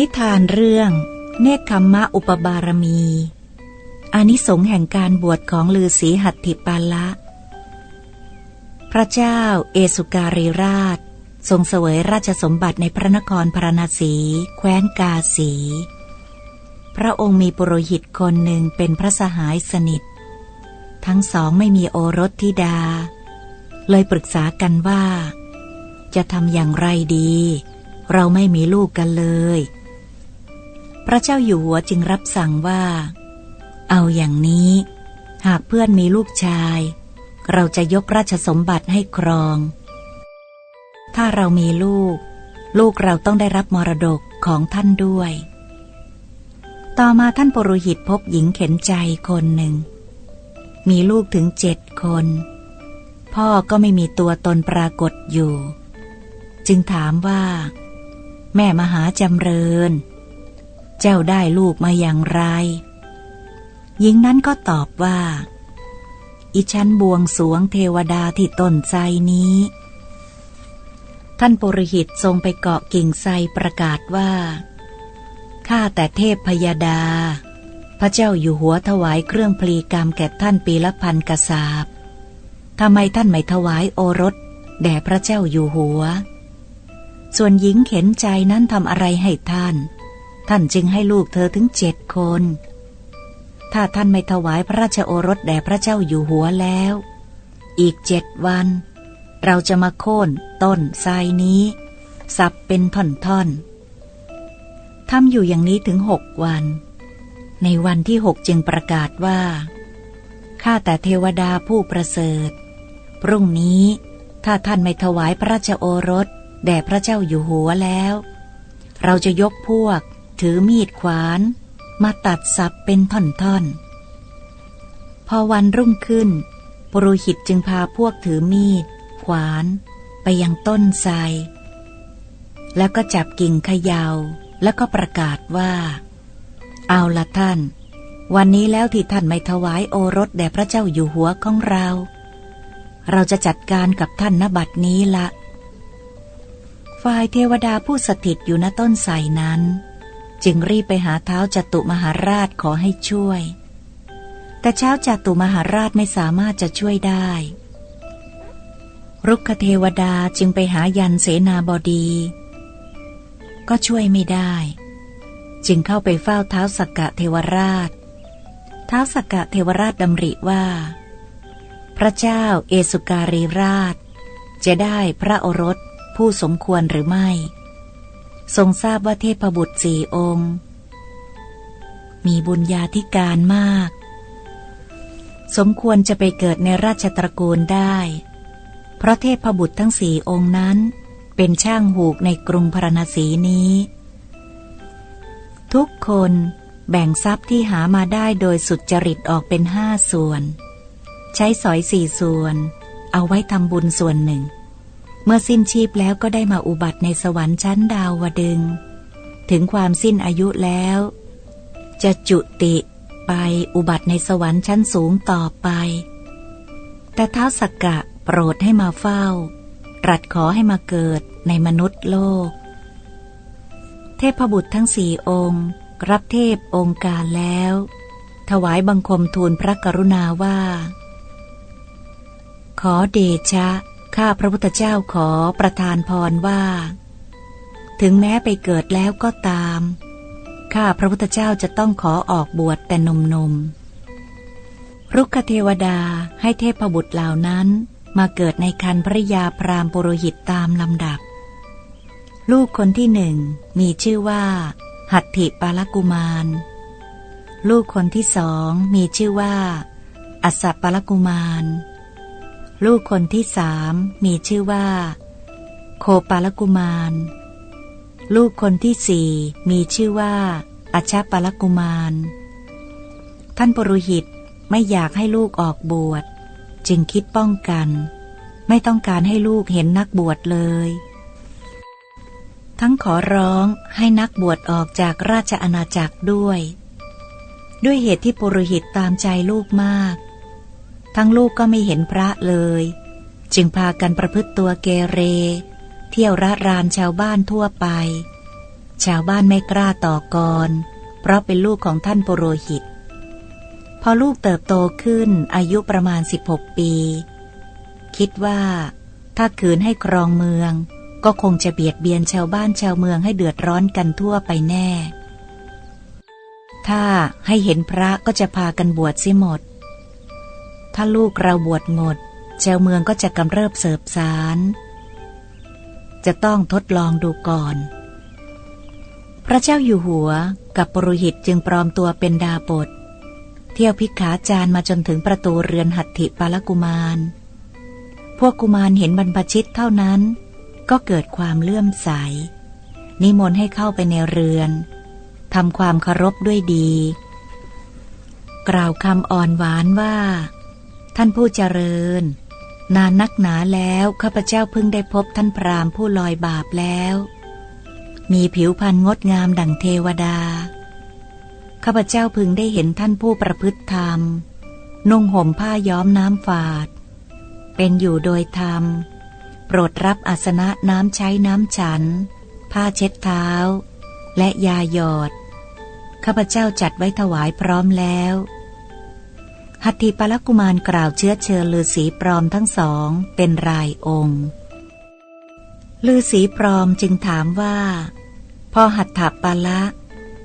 นิทานเรื่อง เนคขมมะอุปบารมี อานิสงส์แห่งการบวชของลือศีหัตถิปาละ พระเจ้าเอสุการีราช ทรงเสวยราชสมบัติในพระนครพราณสี แคว้นกาสี พระองค์มีปุโรหิตคนหนึ่งเป็นพระสหายสนิท ทั้งสองไม่มีโอรสธิดา เลยปรึกษากันว่า จะทำอย่างไรดีเราไม่มีลูกกันเลย พระเจ้าอยู่หัวจึงรับสั่งว่า เอาอย่างนี้ หากเพื่อนมีลูกชาย เราจะยกราชสมบัติให้ครอง ถ้าเรามีลูก ลูกเราต้องได้รับมรดกของท่านด้วย ต่อมาท่านปรุหิตพบหญิงเข็นใจคนหนึ่ง มีลูกถึงเจ็ดคน พ่อก็ไม่มีตัวตนปรากฏอยู่ จึงถามว่า แม่มหาจำเริญ เจ้าได้ลูกมาอย่างไร หญิงนั้นก็ตอบว่า อิฉันบวงสวงเทวดาที่ต้นไทรนี้ ท่านปุริหิตทรงไปเกาะกิ่งไทรประกาศว่า ข้าแต่เทพพยาดา พระเจ้าอยู่หัวถวายเครื่องพลีกรรมแก่ท่านปีละพันกษาบทำไมท่านไม่ถวายโอรส แด่พระเจ้าอยู่หัว ส่วนหญิงเข็นใจนั้นทำอะไรให้ท่าน ท่านจึงให้ลูกเธอถึงเจ็ดคน ถ้าท่านไม่ถวายพระราชโอรสแด่พระเจ้าอยู่หัวแล้ว อีกเจ็ดวัน เราจะมาโค่นต้นทรายนี้ สับเป็นท่อนๆทำอยู่อย่างนี้ถึงหกวัน ในวันที่หกจึงประกาศว่า ข้าแต่เทวดาผู้ประเสริฐ พรุ่งนี้ถ้าท่านไม่ถวายพระราชโอรสแด่พระเจ้าอยู่หัวแล้ว เราจะยกพวก ถือมีดขวาน มาตัดสับเป็นท่อนๆ พอวันรุ่งขึ้น ปุโรหิตจึงพาพวกถือมีด ขวาน ไปยังต้นไทรแล้วก็จับกิ่งเขยา่าแล้วก็ประกาศว่า เอาละท่าน วันนี้แล้วที่ท่านไม่ถวายโอรสแด่พระเจ้าอยู่หัวของเรา เราจะจัดการกับท่านนบัดนี้ละ ฝ่ายเทวดาผู้สถิตอยู่ณต้นไทรนั้น จึงรีบไปหาเท้าจตุมหาราชขอให้ช่วย แต่เช้าจตุมหาราชไม่สามารถจะช่วยได้ รุกขเทวดาจึงไปหายันเสนาบดี ก็ช่วยไม่ได้ จึงเข้าไปเฝ้าเท้าสกกะเทวราช เท้าสกกะเทวราชดำริว่า พระเจ้าเอสุการีราช จะได้พระโอรสผู้สมควรหรือไม่ ทรงทราบว่าเทพบุตรสี่องค์ มีบุญญาธิการมาก สมควรจะไปเกิดในราชตระกูลได้ เพราะเทพบุตรทั้งสี่องค์นั้น เป็นช่างหูกในกรุงพราณสีนี้ ทุกคนแบ่งทรัพย์ที่หามาได้โดยสุดจริตออกเป็นห้าส่วน ใช้สอยสี่ส่วน เอาไว้ทำบุญส่วนหนึ่ง เมื่อสิ้นชีพแล้วก็ได้มาอุบัติในสวรรค์ชั้นดาววดึง ถึงความสิ้นอายุแล้ว จะจุติไปอุบัติในสวรรค์ชั้นสูงต่อไป แต่เท้าสักกะโปรดให้มาเฝ้า รัสขอให้มาเกิดในมนุษย์โลก เทพบุตรทั้งสี่องค์ รับเทพองค์การแล้ว ถวายบังคมทูลพระกรุณาว่า ขอเดชะ ข้าพระพุทธเจ้าขอประทานพรว่า ถึงแม้ไปเกิดแล้วก็ตาม ข้าพระพุทธเจ้าจะต้องขอออกบวชแต่นมนมรุกขเทวดาให้เทพบุตรเหล่านั้นมาเกิดในคันภริยาพรามปุโรหิตตามลำดับ ลูกคนที่หนึ่งมีชื่อว่า หัตถิปาลกุมาร ลูกคนที่สองมีชื่อว่า อัสสปาลกุมาร ลูกคนที่สามมีชื่อว่า โคปาลกุมาร ลูกคนที่สี่มีชื่อว่าอัชชปาลกุมาร ท่านปรุหิตไม่อยากให้ลูกออกบวช จึงคิดป้องกัน ไม่ต้องการให้ลูกเห็นนักบวชเลย ทั้งขอร้องให้นักบวชออกจากราชอาณาจักรด้วย ด้วยเหตุที่ปุโรหิตตามใจลูกมาก ทั้งลูกก็ไม่เห็นพระเลย จึงพากันประพฤติตัวเกเร เที่ยวระรานชาวบ้านทั่วไป ชาวบ้านไม่กล้าต่อกร เพราะเป็นลูกของท่านปุโรหิต พอลูกเติบโตขึ้นอายุประมาณ 16 ปี คิดว่า ถ้าขืนให้ครองเมือง ก็คงจะเบียดเบียนชาวบ้านชาวเมืองให้เดือดร้อนกันทั่วไปแน่ ถ้าให้เห็นพระก็จะพากันบวชเสียหมด ถ้าลูกเราบวชหมดชาวเมืองก็จะกำเริบเสบสาร จะต้องทดลองดูก่อน พระเจ้าอยู่หัวกับปรุหิตจึงปลอมตัวเป็นดาบท เที่ยวพิกขาจารมาจนถึงประตูเรือนหัตถิปาลกุมาร พวกกุมารเห็นบรรพชิตเท่านั้น ก็เกิดความเลื่อมใส นิมนต์ให้เข้าไปในเรือนทำความเคารพด้วยดี กล่าวคำอ่อนหวานว่า ท่านผู้เจริญ นานนักหนาแล้วข้าพเจ้าเพิ่งได้พบท่านพรามผู้ลอยบาปแล้ว มีผิวพรรณงดงามดั่งเทวดา ข้าพเจ้าพึงได้เห็นท่านผู้ประพฤติธรรม นุ่งห่มผ้าย้อมน้ำฝาด เป็นอยู่โดยธรรม โปรดรับอาสนะน้ำใช้น้ำฉัน ผ้าเช็ดเท้า และยาหยอด ข้าพเจ้าจัดไว้ถวายพร้อมแล้ว หัตถีปลกุมารกล่าวเชื้อเชิญลือสีปลอมทั้งสองเป็นรายองค์ลือสีปลอมจึงถามว่าพ่อหัตถปาละ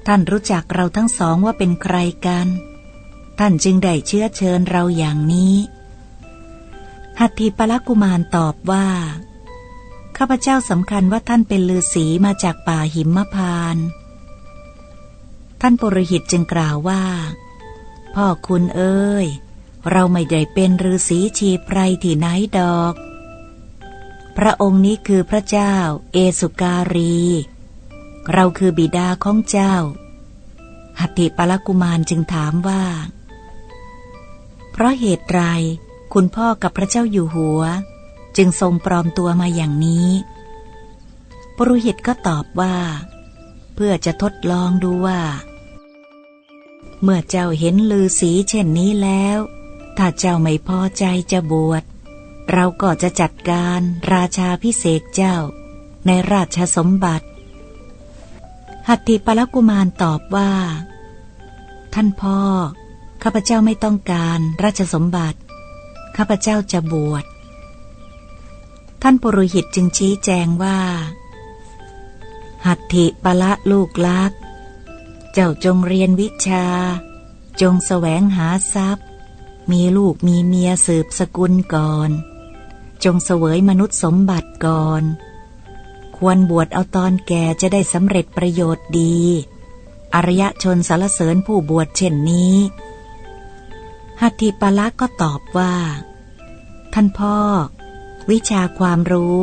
ท่านรู้จักเราทั้งสองว่าเป็นใครกัน ท่านจึงได้เชื้อเชิญเราอย่างนี้ หัตถีปลกุมารตอบว่า ข้าพเจ้าสำคัญว่าท่านเป็นลือสีมาจากป่าหิมพาน ท่านปุรหิตจึงกล่าวว่า พ่อคุณเอ้ย เราไม่ได้เป็นฤาษีชีไพรที่ไหนดอก พระองค์นี้คือพระเจ้า เอสุการี เราคือบิดาของเจ้า หัตถิปลกุมารจึงถามว่า เพราะเหตุไรคุณพ่อกับพระเจ้าอยู่หัว จึงทรงปลอมตัวมาอย่างนี้ปรุหิตก็ตอบว่า เพื่อจะทดลองดูว่า เมื่อเจ้าเห็นลือสีเช่นนี้แล้ว ถ้าเจ้าไม่พอใจจะบวช เราก็จะจัดการราชาพิเศษเจ้า ในราชสมบัติ หัตถิปลกุมารตอบว่า ท่านพ่อ ข้าพเจ้าไม่ต้องการราชสมบัติ ข้าพเจ้าจะบวช ท่านปุโรหิตจึงชี้แจงว่า หัตถิปละลูกลัก เจ้าจงเรียนวิชา จงแสวงหาทรัพย์ มีลูกมีเมียสืบสกุลก่อน จงเสวยมนุษย์สมบัติก่อน ควรบวชเอาตอนแก่จะได้สำเร็จประโยชน์ดี อริยชนสารเสริญผู้บวชเช่นนี้หัตถิปละก็ตอบว่า ท่านพ่อ วิชาความรู้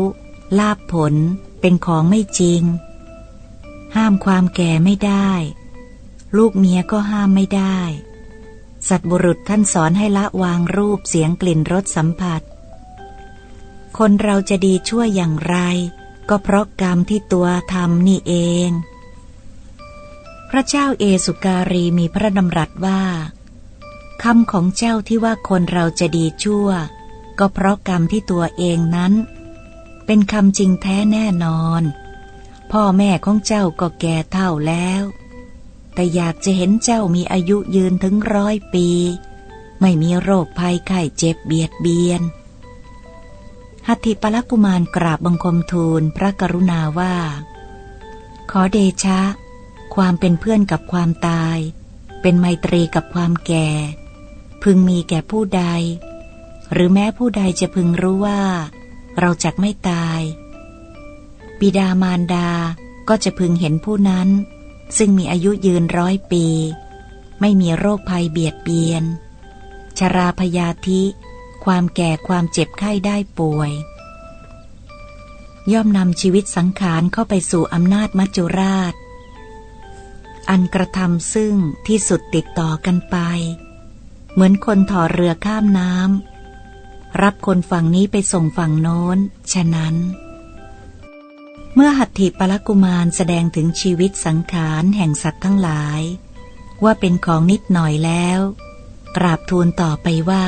ลาบผลเป็นของไม่จริง ห้ามความแก่ไม่ได้ ลูกเมียก็ห้ามไม่ได้ สัตว์บุรุษท่านสอนให้ละวางรูปเสียงกลิ่นรสสัมผัส คนเราจะดีชั่วอย่างไร ก็เพราะกรรมที่ตัวทำนี่เอง พระเจ้าเอสุการีมีพระดำรัสว่าคำของเจ้าที่ว่าคนเราจะดีชั่ว ก็เพราะกรรมที่ตัวเองนั้น เป็นคำจริงแท้แน่นอน พ่อแม่ของเจ้าก็แก่เท่าแล้ว แต่อยากจะเห็นเจ้ามีอายุยืนถึงร้อยปี ไม่มีโรคภัยไข้เจ็บเบียดเบียน หัตถิปลกุมารกราบบังคมทูลพระกรุณาว่า ขอเดชะ ความเป็นเพื่อนกับความตาย เป็นไมตรีกับความแก่ พึงมีแก่ผู้ใด หรือแม้ผู้ใดจะพึงรู้ว่า เราจักไม่ตาย บิดามารดาก็จะพึงเห็นผู้นั้น ซึ่งมีอายุยืนร้อยปี ไม่มีโรคภัยเบียดเบียน ชราพยาธิ ความแก่ความเจ็บไข้ได้ป่วย ย่อมนำชีวิตสังขารเข้าไปสู่อำนาจมัจจุราช อันกระทำซึ่งที่สุดติดต่อกันไป เหมือนคนถอเรือข้ามน้ำรับคนฝั่งนี้ไปส่งฝั่งโน้น ฉะนั้น เมื่อหัตถิปลกุมารแสดงถึงชีวิตสังขารแห่งสัตว์ทั้งหลาย ว่าเป็นของนิดหน่อยแล้ว กราบทูลต่อไปว่า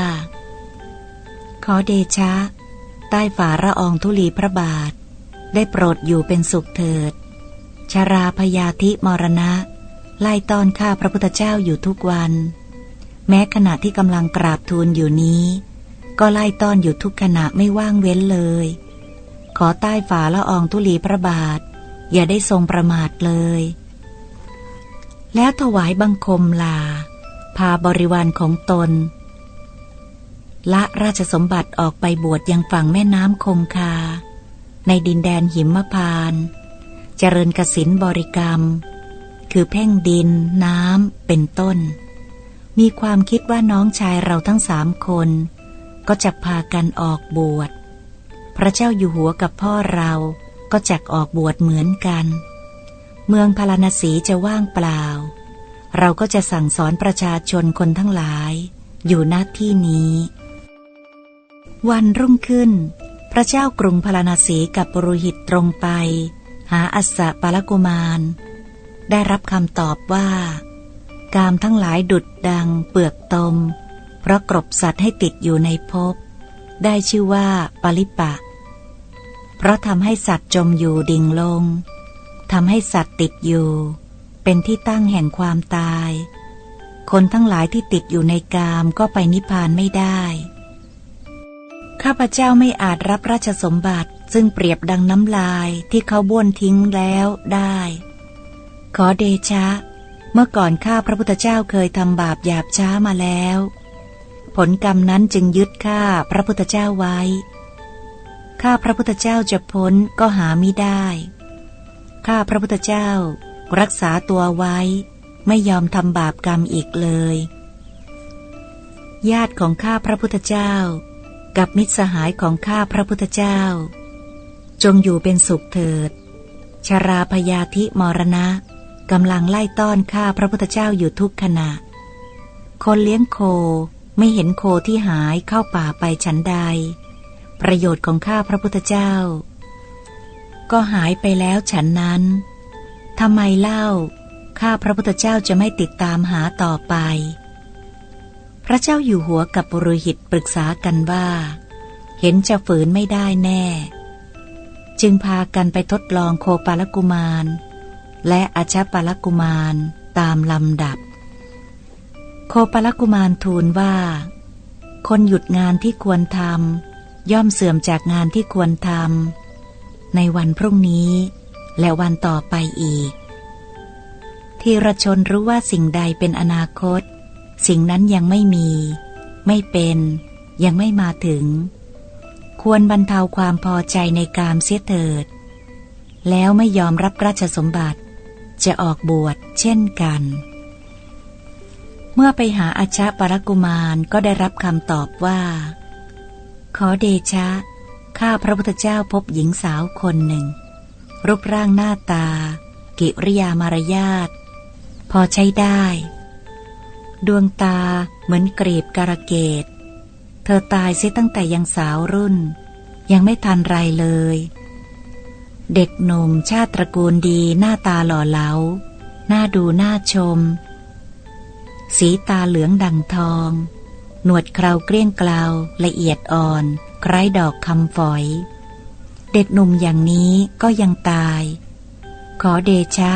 ขอเดชะ ใต้ฝ่าละอองธุลีพระบาท ได้โปรดอยู่เป็นสุขเถิด ชาราพยาธิมรณะ ไล่ต้อนข้าพระพุทธเจ้าอยู่ทุกวัน แม้ขณะที่กำลังกราบทูลอยู่นี้ ก็ไล่ต้อนอยู่ทุกขณะไม่ว่างเว้นเลย ขอใต้ฝ่าละอองธุลีพระบาท อย่าได้ทรงประมาทเลย แล้วถวายบังคมลา พาบริวารของตน ละราชสมบัติออกไปบวชยังฝั่งแม่น้ำคงคา ในดินแดนหิมพานเจริญกสินบริกรรม คือเพ่งดิน น้ำเป็นต้น มีความคิดว่าน้องชายเราทั้งสามคน ก็จะพากันออกบวช พระเจ้าอยู่หัวกับพ่อเราก็จักออกบวชเหมือนกัน เมืองพาราณสีจะว่างเปล่า เราก็จะสั่งสอนประชาชนคนทั้งหลาย อยู่ณที่นี้ วันรุ่งขึ้น พระเจ้ากรุงพาราณสีกับปรุหิตตรงไป หาอัสสะปาลกุมาร ได้รับคำตอบว่า กามทั้งหลายดุดดังเปลือกตม เพราะกรบสัตว์ให้ติดอยู่ในภพได้ชื่อว่าปริปะ เพราะทำให้สัตว์จมอยู่ดิ่งลงทำให้สัตว์ติดอยู่ เป็นที่ตั้งแห่งความตาย คนทั้งหลายที่ติดอยู่ในกามก็ไปนิพพานไม่ได้ ข้าพเจ้าไม่อาจรับราชสมบัติซึ่งเปรียบดังน้ำลายที่เขาบ้วนทิ้งแล้วได้ ขอเดชะ เมื่อก่อนข้าพระพุทธเจ้าเคยทำบาปหยาบช้ามาแล้ว ผลกรรมนั้นจึงยึดข้าพระพุทธเจ้าไว้ ข้าพระพุทธเจ้าจะพ้นก็หาไม่ได้ ข้าพระพุทธเจ้า รักษาตัวไว้ ไม่ยอมทำบาปกรรมอีกเลย ญาติของข้าพระพุทธเจ้า กับมิตรสหายของข้าพระพุทธเจ้า จงอยู่เป็นสุขเถิด ชาราพยาธิมรณะกำลังไล่ต้อนข้าพระพุทธเจ้าอยู่ทุกขณะ คนเลี้ยงโคไม่เห็นโคที่หายเข้าป่าไปฉันใด ประโยชน์ของข้าพระพุทธเจ้า ก็หายไปแล้วฉันนั้นทำไมเล่า ข้าพระพุทธเจ้าจะไม่ติดตามหาต่อไป พระเจ้าอยู่หัวกับปุโรหิตปรึกษากันว่า เห็นจะฝืนไม่ได้แน่ จึงพากันไปทดลองโคปาลกุมาร และอาชาปาลกุมารตามลำดับ โคปาลกุมารทูลว่า คนหยุดงานที่ควรทำ ย่อมเสื่อมจากงานที่ควรทำในวันพรุ่งนี้ และวันต่อไปอีก ทีรชนรู้ว่าสิ่งใดเป็นอนาคต สิ่งนั้นยังไม่มี ไม่เป็น ยังไม่มาถึง ควรบรรเทาความพอใจในกามเสียเถิด แล้วไม่ยอมรับราชสมบัติ จะออกบวชเช่นกันเมื่อไปหาอาชาปรกุมารก็ได้รับคำตอบว่า ขอเดชะ ข้าพระพุทธเจ้าพบหญิงสาวคนหนึ่ง รูปร่างหน้าตา กิริยามารยาท พอใช้ได้ ดวงตาเหมือนกรีบการะเกตเธอตายเสียตั้งแต่ยังสาวรุ่น ยังไม่ทันไรเลย เด็กหนุ่มชาติตระกูลดีหน้าตาหล่อเหลาหน้าดูหน่าชม สีตาเหลืองดังทอง หนวดเคราเกลี้ยงกลาละเอียดอ่อน คล้ายดอกคำฝอย เด็กหนุ่มอย่างนี้ก็ยังตาย ขอเดชะ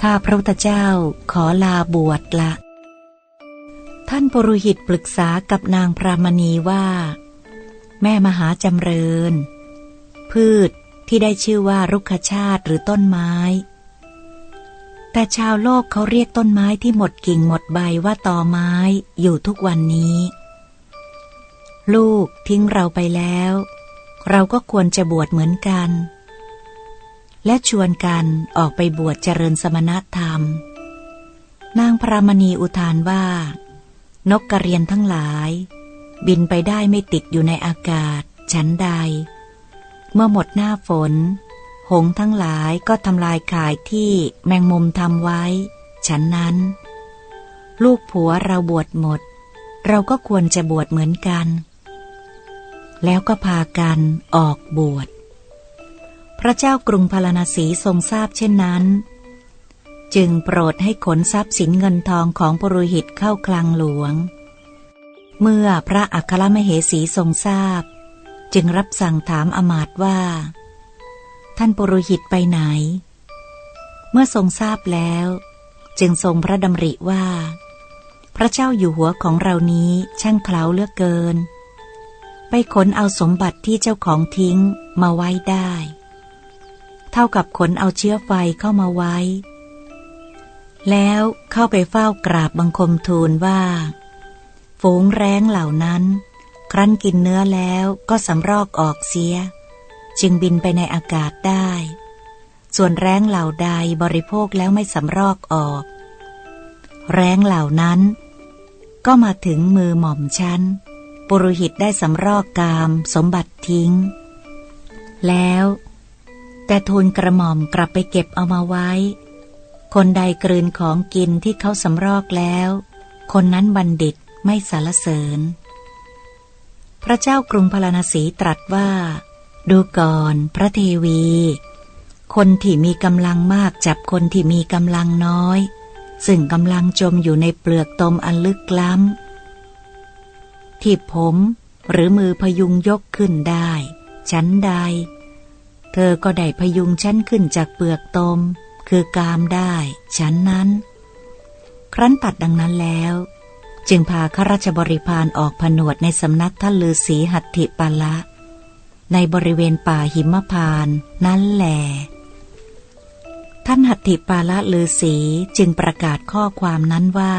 ข้าพระพุทธเจ้าขอลาบวชละ ท่านปรุหิตปรึกษากับนางพรามณีว่า แม่มหาจำเริญ พืชที่ได้ชื่อว่ารุกขชาติหรือต้นไม้ แต่ชาวโลกเขาเรียกต้นไม้ที่หมดกิ่งหมดใบว่าตอไม้อยู่ทุกวันนี้ ลูกทิ้งเราไปแล้ว เราก็ควรจะบวชเหมือนกัน และชวนกันออกไปบวชเจริญสมณธรรม นางพรามณีอุทานว่า นกกระเรียนทั้งหลาย บินไปได้ไม่ติดอยู่ในอากาศฉันใด เมื่อหมดหน้าฝน หงทั้งหลายก็ทำลายข่ายที่แมงมุมทำไว้ ฉันนั้น ลูกผัวเราบวชหมด เราก็ควรจะบวชเหมือนกัน แล้วก็พากันออกบวช พระเจ้ากรุงพาราณสีทรงทราบเช่นนั้น จึงโปรดให้ขนทรัพย์สินเงินทองของปรุหิตเข้าคลังหลวง เมื่อพระอัครมเหสีทรงทราบ จึงรับสั่งถามอมาตว่า ท่านปุรหิตไปไหน เมื่อทรงทราบแล้ว จึงทรงพระดำริว่า พระเจ้าอยู่หัวของเรานี้ช่างเคล้าเลือกเกิน ไปขนเอาสมบัติที่เจ้าของทิ้งมาไว้ได้ เท่ากับขนเอาเชื้อไฟเข้ามาไว้ แล้วเข้าไปเฝ้ากราบบังคมทูลว่า ฝูงแร้งเหล่านั้น ครั้นกินเนื้อแล้วก็สำรอกออกเสีย จึงบินไปในอากาศได้ ส่วนแร้งเหล่าใดบริโภคแล้วไม่สำรอกออก แร้งเหล่านั้น ก็มาถึงมือหม่อมฉันปุรหิตได้สำรอกกามสมบัติทิ้ง แล้ว แต่ทูลกระหม่อมกลับไปเก็บเอามาไว้ คนใดกลืนของกินที่เขาสำรอกแล้ว คนนั้นบัณฑิตไม่สารเสริญ พระเจ้ากรุงพาราณสีตรัสว่า ดูก่อนพระเทวี คนที่มีกำลังมากจับคนที่มีกำลังน้อย ซึ่งกำลังจมอยู่ในเปลือกตมอันลึกล้ำ ที่ผมหรือมือพยุงยกขึ้นได้ฉันใด เธอก็ได้พยุงฉันขึ้นจากเปลือกตม คือกามได้ฉันนั้น ครั้นตัดดังนั้นแล้ว จึงพาข้าราชบริพารออกผนวดในสำนักท่านลือศีหัตถิปาละ ในบริเวณป่าหิมพานนั่นแหลท่านหัตถิปาละลือศีจึงประกาศข้อความนั้นว่า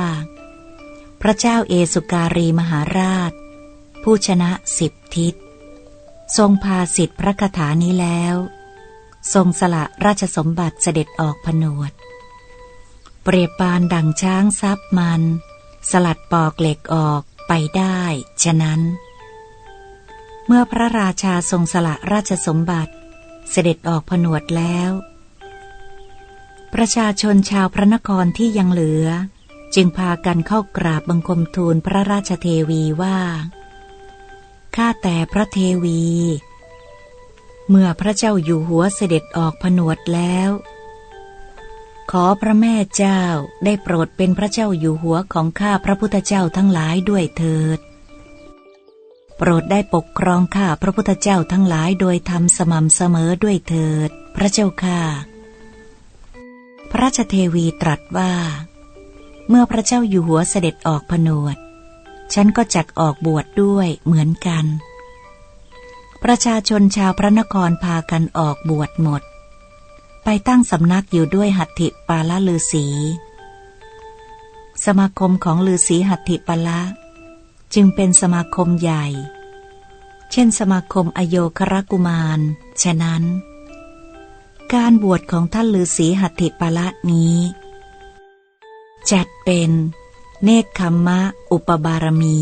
พระเจ้าเอสุการีมหาราช ผู้ชนะสิบทิศ ทรงพาสิทธิพระคาถานี้แล้ว ทรงสละราชสมบัติเสด็จออกผนวด เปรียบปานดั่งช้างซับมัน สลัดปอกเหล็กออกไปได้ ฉะนั้น มื่อพระราชาทรงสละราชสมบัติ เสด็จออกผนวดแล้ว ประชาชนชาวพระนครที่ยังเหลือ จึงพากันเข้ากราบบังคมทูลพระราชเทวีว่า ข้าแต่พระเทวี เมื่อพระเจ้าอยู่หัวเสด็จออกผนวดแล้ว ขอพระแม่เจ้าได้โปรดเป็นพระเจ้าอยู่หัวของข้าพระพุทธเจ้าทั้งหลายด้วยเถิด ปรดได้ปกครองข้าพระพุทธเจ้าทั้งหลายโดยทำสม่ำเสมอด้วยเถิด พระเจ้าข้าพระราชเทวีตรัสว่า เมื่อพระเจ้าอยู่หัวเสด็จออกผนวด ฉันก็จักออกบวชดด้วยเหมือนกัน ประชาชนชาวพระนครพากันออกบวชหมด ไปตั้งสำนักอยู่ด้วยหัตถิปาละลือสีสมาคมของลือสีหัตถิปาละ จึงเป็นสมาคมใหญ่ เช่นสมาคมอโยครกุมาร ฉะนั้น การบวชของท่านฤาษีหัตถิปละนี้ จัดเป็น เนคขมมะอุปบารมี